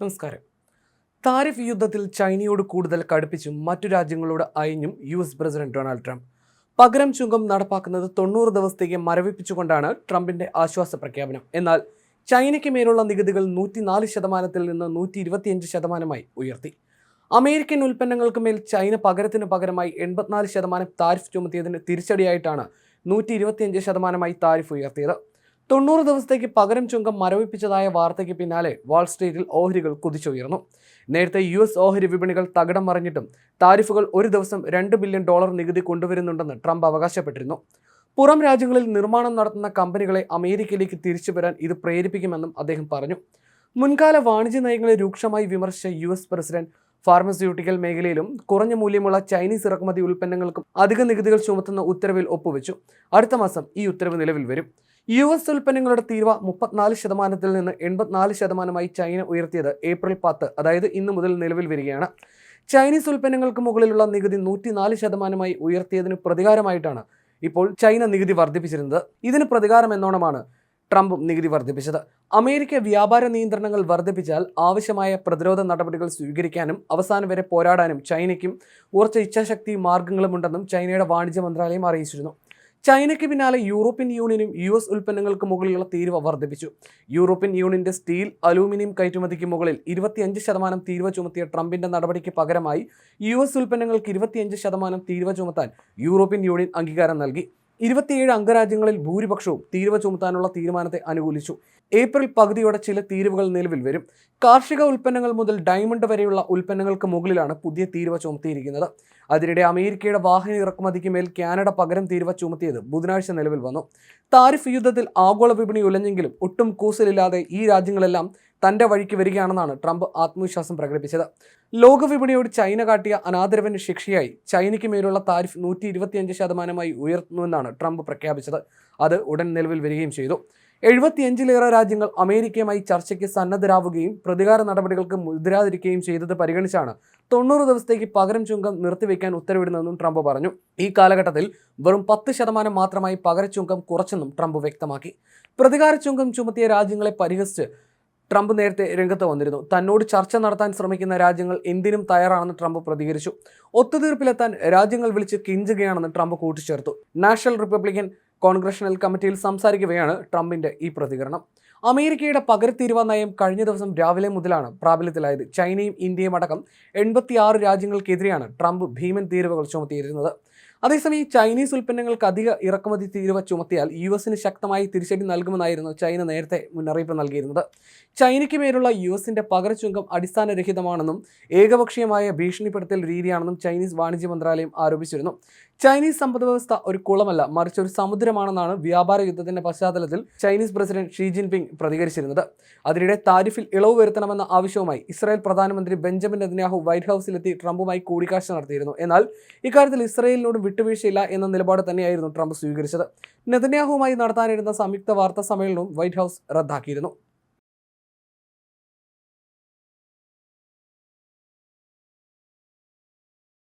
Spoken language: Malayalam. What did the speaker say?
നമസ്കാരം. താരിഫ് യുദ്ധത്തിൽ ചൈനയോട് കൂടുതൽ കടുപ്പിച്ചും മറ്റു രാജ്യങ്ങളോട് അയഞ്ഞും U S president Donald Trump. പകരം ചുങ്കം നടപ്പാക്കുന്നത് തൊണ്ണൂറ് ദിവസത്തേക്ക് മരവിപ്പിച്ചുകൊണ്ടാണ് ട്രംപിന്റെ ആശ്വാസ പ്രഖ്യാപനം. എന്നാൽ ചൈനയ്ക്ക് മേലുള്ള നികുതികൾ നൂറ്റിനാല് ശതമാനത്തിൽ നിന്ന് നൂറ്റി ഇരുപത്തിയഞ്ച് ശതമാനമായി ഉയർത്തി. അമേരിക്കൻ ഉൽപ്പന്നങ്ങൾക്ക് മേൽ ചൈന പകരത്തിന് പകരമായി എൺപത്തിനാല് ശതമാനം താരിഫ് ചുമത്തിയതിന് തിരിച്ചടിയായിട്ടാണ് നൂറ്റി ഇരുപത്തിയഞ്ച് ശതമാനമായി താരിഫ് ഉയർത്തിയത്. തൊണ്ണൂറ് ദിവസത്തേക്ക് പകരം ചുങ്കം മരവിപ്പിച്ചതായ വാർത്തയ്ക്ക് പിന്നാലെ വാൾസ്ട്രീറ്റിൽ ഓഹരികൾ കുതിച്ചുയർന്നു. നേരത്തെ യു എസ് ഓഹരി വിപണികൾ തകിടം മറിഞ്ഞിട്ടും താരിഫുകൾ ഒരു ദിവസം രണ്ട് ബില്യൺ ഡോളർ നികുതി കൊണ്ടുവരുന്നുണ്ടെന്ന് ട്രംപ് അവകാശപ്പെട്ടിരുന്നു. പുറം രാജ്യങ്ങളിൽ നിർമ്മാണം നടത്തുന്ന കമ്പനികളെ അമേരിക്കയിലേക്ക് തിരിച്ചു വരാൻ ഇത് പ്രേരിപ്പിക്കുമെന്നും അദ്ദേഹം പറഞ്ഞു. മുൻകാല വാണിജ്യ നയങ്ങളെ രൂക്ഷമായി വിമർശിച്ച യു എസ് പ്രസിഡന്റ് ഫാർമസ്യൂട്ടിക്കൽ മേഖലയിലും കുറഞ്ഞ മൂല്യമുള്ള ചൈനീസ് ഇറക്കുമതി ഉൽപ്പന്നങ്ങൾക്കും അധിക നികുതികൾ ചുമത്തുന്ന ഉത്തരവിൽ ഒപ്പുവെച്ചു. അടുത്ത മാസം ഈ ഉത്തരവ് നിലവിൽ വരും. യു എസ് ഉൽപ്പന്നങ്ങളുടെ തീരുവ മുപ്പത്തിനാല് ശതമാനത്തിൽ നിന്ന് എൺപത്തിനാല് ശതമാനമായി ചൈന ഉയർത്തിയത് ഏപ്രിൽ പത്ത് അതായത് ഇന്ന് മുതൽ നിലവിൽ വരികയാണ്. ചൈനീസ് ഉൽപ്പന്നങ്ങൾക്ക് മുകളിലുള്ള നികുതി നൂറ്റിനാല് ശതമാനമായി ഉയർത്തിയതിന് പ്രതികാരമായിട്ടാണ് ഇപ്പോൾ ചൈന നികുതി വർദ്ധിപ്പിച്ചിരുന്നത്. ഇതിന് പ്രതികാരം എന്നോണമാണ് ട്രംപും നികുതി വർദ്ധിപ്പിച്ചത്. അമേരിക്ക വ്യാപാര നിയന്ത്രണങ്ങൾ വർദ്ധിപ്പിച്ചാൽ ആവശ്യമായ പ്രതിരോധ നടപടികൾ സ്വീകരിക്കാനും അവസാനം വരെ പോരാടാനും ചൈനയ്ക്കും ഉറച്ച ഇച്ഛാശക്തി മാർഗങ്ങളുമുണ്ടെന്നും ചൈനയുടെ വാണിജ്യ മന്ത്രാലയം അറിയിച്ചിരുന്നു. ചൈനയ്ക്ക് പിന്നാലെ യൂറോപ്യൻ യൂണിയനും യു എസ് ഉൽപ്പന്നങ്ങൾക്ക് മുകളിലുള്ള തീരുവ വർദ്ധിപ്പിച്ചു. യൂറോപ്യൻ യൂണിയന്റെ സ്റ്റീൽ അലൂമിനിയം കയറ്റുമതിക്ക് മുകളിൽ ഇരുപത്തിയഞ്ച് ശതമാനം തീരുവ ചുമത്തിയ ട്രംപിന്റെ നടപടിക്ക് പകരമായി യു എസ് ഉൽപ്പന്നങ്ങൾക്ക് ഇരുപത്തിയഞ്ച് ശതമാനം തീരുവ ചുമത്താൻ യൂറോപ്യൻ യൂണിയൻ അംഗീകാരം നൽകി. ഇരുപത്തിയേഴ് അംഗരാജ്യങ്ങളിൽ ഭൂരിപക്ഷവും തീരുവ ചുമത്താനുള്ള തീരുമാനത്തെ അനുകൂലിച്ചു. ഏപ്രിൽ പകുതിയോടെ ചില തീരുവകൾ നിലവിൽ വരും. കാർഷിക ഉൽപ്പന്നങ്ങൾ മുതൽ ഡയമണ്ട് വരെയുള്ള ഉൽപ്പന്നങ്ങൾക്ക് മുകളിലാണ് പുതിയ തീരുവ ചുമത്തിയിരിക്കുന്നത്. അതിനിടെ അമേരിക്കയുടെ വാഹന ഇറക്കുമതിക്ക് മേൽ കാനഡ പകരം തീരുവ ചുമത്തിയത് ബുധനാഴ്ച നിലവിൽ വന്നു. താരിഫ് യുദ്ധത്തിൽ ആഗോള വിപണി ഉലഞ്ഞെങ്കിലും ഒട്ടും കൂസലില്ലാതെ ഈ രാജ്യങ്ങളെല്ലാം തന്റെ വഴിക്ക് വരികയാണെന്നാണ് ട്രംപ് ആത്മവിശ്വാസം പ്രകടിപ്പിച്ചത്. ലോകവിപണിയോട് ചൈന കാട്ടിയ അനാദരവിന് ശിക്ഷയായി ചൈനയ്ക്ക് മേലുള്ള താരിഫ് നൂറ്റി ഇരുപത്തിയഞ്ച് ശതമാനമായി ഉയർത്തുന്നുവെന്നാണ് ട്രംപ് പ്രഖ്യാപിച്ചത്. അത് ഉടൻ നിലവിൽ വരികയും ചെയ്തു. എഴുപത്തിയഞ്ചിലേറെ രാജ്യങ്ങൾ അമേരിക്കയുമായി ചർച്ചയ്ക്ക് സന്നദ്ധരാവുകയും പ്രതികാര നടപടികൾക്ക് മുതിരാതിരിക്കുകയും ചെയ്തത് പരിഗണിച്ചാണ് തൊണ്ണൂറ് ദിവസത്തേക്ക് പകരം ചുങ്കം നിർത്തിവെക്കാൻ ഉത്തരവിടുന്നതെന്നും ട്രംപ് പറഞ്ഞു. ഈ കാലഘട്ടത്തിൽ വെറും പത്ത് ശതമാനം മാത്രമായി പകരച്ചുങ്കം കുറച്ചെന്നും ട്രംപ് വ്യക്തമാക്കി. പ്രതികാര ചുങ്കം ചുമത്തിയ രാജ്യങ്ങളെ പരിഹസിച്ച് ട്രംപ് നേരത്തെ രംഗത്ത് വന്നിരുന്നു. തന്നോട് ചർച്ച നടത്താൻ ശ്രമിക്കുന്ന രാജ്യങ്ങൾ എന്തിനും തയ്യാറാണെന്ന് ട്രംപ് പ്രതികരിച്ചു. ഒത്തുതീർപ്പിലെത്താൻ രാജ്യങ്ങൾ വിളിച്ച് കിഞ്ചുകയാണെന്ന് ട്രംപ് കൂട്ടിച്ചേർത്തു. നാഷണൽ റിപ്പബ്ലിക്കൻ കോൺഗ്രഷണൽ കമ്മിറ്റിയിൽ സംസാരിക്കവെയാണ് ട്രംപിന്റെ ഈ പ്രതികരണം. അമേരിക്കയുടെ പകരത്തീരുവ നയം കഴിഞ്ഞ ദിവസം രാവിലെ മുതലാണ് പ്രാബല്യത്തിലായത്. ചൈനയും ഇന്ത്യയും അടക്കം എൺപത്തിയാറ് രാജ്യങ്ങൾക്കെതിരെയാണ് ട്രംപ് ഭീമൻ തീരുവകൾ ചുമത്തിയിരുന്നത്. അതേസമയം ചൈനീസ് ഉൽപ്പന്നങ്ങൾക്ക് അധിക ഇറക്കുമതി തീരുവ ചുമത്തിയാൽ യു എസിന് ശക്തമായി തിരിച്ചടി നൽകുമെന്നായിരുന്നു ചൈന നേരത്തെ മുന്നറിയിപ്പ് നൽകിയിരുന്നത്. ചൈനയ്ക്ക് മേലുള്ള യു എസിന്റെ പകരച്ചുങ്കം അടിസ്ഥാനരഹിതമാണെന്നും ഏകപക്ഷീയമായ ഭീഷണിപ്പെടുത്തൽ രീതിയാണെന്നും ചൈനീസ് വാണിജ്യ മന്ത്രാലയം ആരോപിച്ചിരുന്നു. ചൈനീസ് സമ്പദ് വ്യവസ്ഥ ഒരു കുളമല്ല മറിച്ച് ഒരു സമുദ്രമാണെന്നാണ് വ്യാപാര യുദ്ധത്തിന്റെ പശ്ചാത്തലത്തിൽ ചൈനീസ് പ്രസിഡന്റ് ഷീ ജിൻപിങ് പ്രതികരിച്ചിരുന്നത്. അതിനിടെ താരിഫിൽ ഇളവ് വരുത്തണമെന്ന ആവശ്യവുമായി ഇസ്രായേൽ പ്രധാനമന്ത്രി ബെഞ്ചമിൻ നെതന്യാഹു വൈറ്റ് ഹൗസിലെത്തി ട്രംപുമായി കൂടിക്കാഴ്ച നടത്തിയിരുന്നു. എന്നാൽ ഇക്കാര്യത്തിൽ ഇസ്രായേലിനോട് വിട്ടുവീഴ്ചയില്ല എന്ന നിലപാട് തന്നെയായിരുന്നു ട്രംപ് സ്വീകരിച്ചത്. നെതന്യാഹുവുമായി നടത്താനിരുന്ന സംയുക്ത വാർത്താ സമ്മേളനവും വൈറ്റ് ഹൗസ് റദ്ദാക്കിയിരുന്നു.